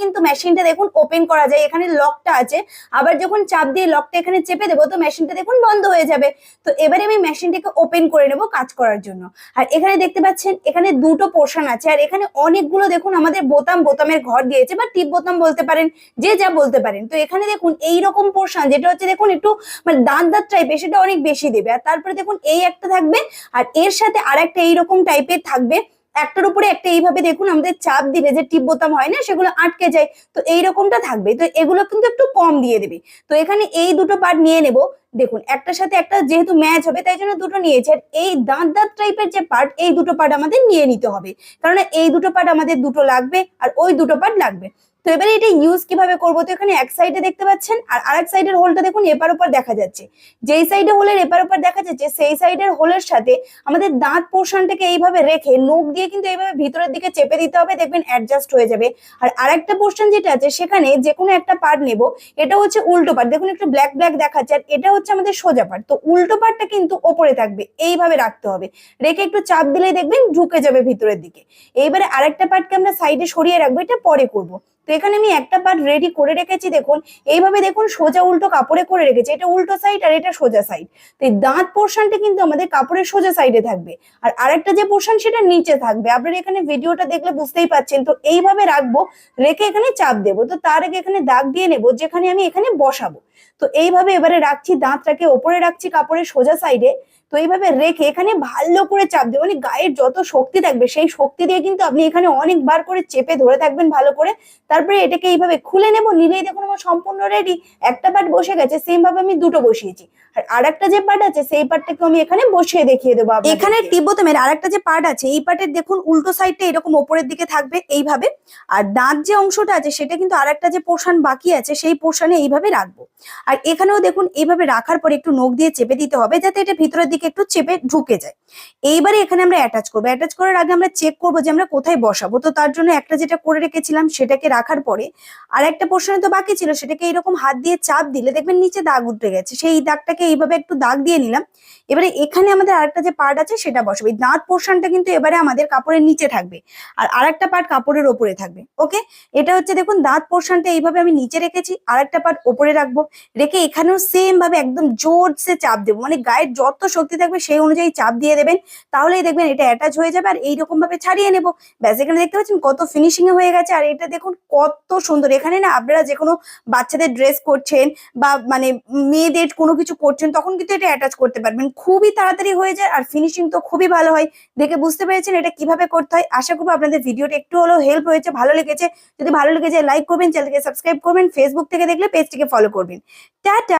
কিন্তু মেশিনটা দেখুন আবার যখন চাপ দিয়ে লকটা এখানে চেপে দেবো, তো মেশিনটা দেখুন বন্ধ হয়ে যাবে। তো এবারে আমি মেশিনটাকে ওপেন করে নেব কাজ করার জন্য। আর এখানে দেখতে পাচ্ছেন, এখানে দুটো পোর্শন আছে। আর এখানে অনেকগুলো দেখুন আমাদের বোতাম বোতামের ঘর দিয়েছে, বা টিপ বোতাম বলতে পারেন, যে যা বলতে পারেন। তো এখানে দেখুন এই রকম পোর্শন যেটা হচ্ছে দেখুন একটু মানে দাঁত দাঁত টাইপের সেটা অনেক বেশি দেবে। আর তারপরে দেখুন এই একটা থাকবে আর এর সাথে আর একটা এইরকম টাইপের থাকবে। একটার উপরে একটা এইভাবে দেখুন আমাদের চাপ দিলে যে টিপ বোতাম হয় না, সেগুলো আটকে যায়। তো এই রকমটা থাকবে। তো এগুলো কিন্তু একটু কম দিয়ে দেবে। তো এখানে এই দুটো পার্ট নিয়ে নেব। দেখুন একটার সাথে একটা যেহেতু ম্যাচ হবে, তাই জন্য দুটো নিয়েছে। আর এই দাঁত দাঁত টাইপের যে পার্ট এই দুটো পার্ট আমাদের নিয়ে নিতে হবে। কারণ এই দুটো পার্ট আমাদের দুটো লাগবে আর ওই দুটো পার্ট লাগবে। তো এবারে এটা ইউজ কীভাবে করব? তো এখানে এক সাইডে দেখতে পাচ্ছেন, আর আরেক সাইডের হোলটা দেখুন, এপার ওপার দেখা যাচ্ছে। যেই সাইডে হোলের এপার ওপার দেখা যাচ্ছে, সেই সাইডের হোলের সাথে আমাদের দাঁত পোর্শনটাকে এইভাবে রেখে নখ দিয়ে কিন্তু এইভাবে ভিতরের দিকে চেপে দিতে হবে, দেখবেন অ্যাডজাস্ট হয়ে যাবে। আর আরেকটা পোর্শন যেটা আছে, সেখানে যে কোনো একটা পার্ট নেব, এটা হচ্ছে উল্টো পার্ট দেখুন একটু ব্ল্যাক ব্ল্যাক দেখাচ্ছে, আর এটা হচ্ছে আমাদের সোজা পার্ট তো উল্টো পার্টটা কিন্তু ওপরে থাকবে, এইভাবে রাখতে হবে। রেখে একটু চাপ দিলেই দেখবেন ঢুকে যাবে ভিতরের দিকে। এইবারে আরেকটা পার্টকে আমরা সাইডে সরিয়ে রাখব, এটা পরে করব। তো এখানে আমি একটা পার্ট রেডি করে রেখেছি, দেখুন। এইভাবে দেখুন, সোজা উল্টো কাপড়ে করে রেখেছি। এটা উল্টো সাইড আর এটা সোজা সাইড তো এই দাঁত পোর্শনটা কিন্তু আমাদের কাপড়ের সোজা সাইডে থাকবে। আর আরেকটা যে পোর্শন সেটা নিচে থাকবে। আপনারা এখানে ভিডিওটা দেখলে বুঝতেই পাচ্ছেন। তো এইভাবে রাখব, রেখে এখানে চাপ দেবো। তো তার আগে এখানে দাগ দিয়ে নেব, যেখানে আমি এখানে বসাবো। তো এইভাবে এবারে রাখছি, দাঁতটাকে ওপরে রাখছি কাপড়ের সোজা সাইডে তো এইভাবে রেখে এখানে ভালো করে চাপ দেবো মানে গায়ের যত শক্তি থাকবে, সেই শক্তি দিয়ে কিন্তু আপনি এখানে অনেকবার করে চেপে ধরে থাকবেন ভালো করে। তারপরে এটাকে এইভাবে খুলে নেব, নিলেই দেখুন আমার সম্পূর্ণ রেডি একটা পার্ট বসে গেছে সেম ভাবে আমি দুটো বসিয়েছি। আর আরেকটা যে পার্ট আছে, সেই পার্টটাকে আমি এখানে বসিয়ে দেখিয়ে দেবো এখানে তিব্বতমের আরেকটা যে পার্ট আছে, এই পার্টের দেখুন উল্টো সাইডটা এরকম ওপরের দিকে থাকবে এইভাবে। আর দাঁত যে অংশটা আছে, সেটা কিন্তু আরেকটা যে পোর্শন বাকি আছে, সেই পোর্শনে এইভাবে রাখব। আর এখানেও দেখুন এইভাবে রাখার পর একটু নখ দিয়ে চেপে দিতে হবে যাতে এটা ভিতরের দিকে একটু চেপে ঢুকে যায়। এইবারে এখানে আমরা অ্যাটাচ করব। অ্যাটাচ করার আগে আমরা চেক করব যে আমরা কোথায় বসাবো। তো তার জন্য একটা যেটা করে রেখেছিলাম সেটাকে রাখার পরে আর একটা পোর্শনে তো বাকি ছিল, সেটাকে এরকম হাত দিয়ে চাপ দিলে দেখবেন নিচে দাগ উঠে গেছে। সেই দাগটাকে এইভাবে একটু দাগ দিয়ে নিলাম। এবারে এখানে আমাদের আরেকটা যে পার্ট আছে সেটা বসাবো। এই দাঁত পোর্শনটা কিন্তু এবারে আমাদের কাপড়ের নিচে থাকবে আর আরেকটা পার্ট কাপড়ের ওপরে থাকবে। ওকে এটা হচ্ছে দেখুন, দাঁত পোর্শনটা এইভাবে আমি নিচে রেখেছি। আরেকটা পার্ট ওপরে রাখব। রেখে এখানেও সেম ভাবে একদম জোরসে চাপ দেবো। মানে গায়ের যত শক্তি থাকবে সেই অনুযায়ী চাপ দিয়ে দেবেন। তাহলেই দেখবেন এটা অ্যাটাচ হয়ে যাবে আর এইরকম ভাবে ছাড়িয়ে নেব। ব্যাস, এখানে দেখতে পাচ্ছেন কত ফিনিশিং হয়ে গেছে। আর এটা দেখুন কত সুন্দর। এখানে না আপনারা যে কোনো বাচ্চাদের ড্রেস করছেন বা মানে মেয়েদের কোনো কিছু করছেন, তখন কিন্তু এটা অ্যাটাচ করতে পারবেন। খুবই তাড়াতাড়ি হয়ে যায় আর ফিনিশিং তো খুবই ভালো হয়। দেখে বুঝতে পেরেছেন এটা কীভাবে করতে হয়? আশা করব আপনাদের ভিডিওটা একটু হলেও হেল্প হয়েছে, ভালো লেগেছে। যদি ভালো লেগেছে লাইক করবেন চ্যানেলকে সাবস্ক্রাইব করবেন। ফেসবুক থেকে দেখলে পেজটিকে ফলো করবেন। That. Dada.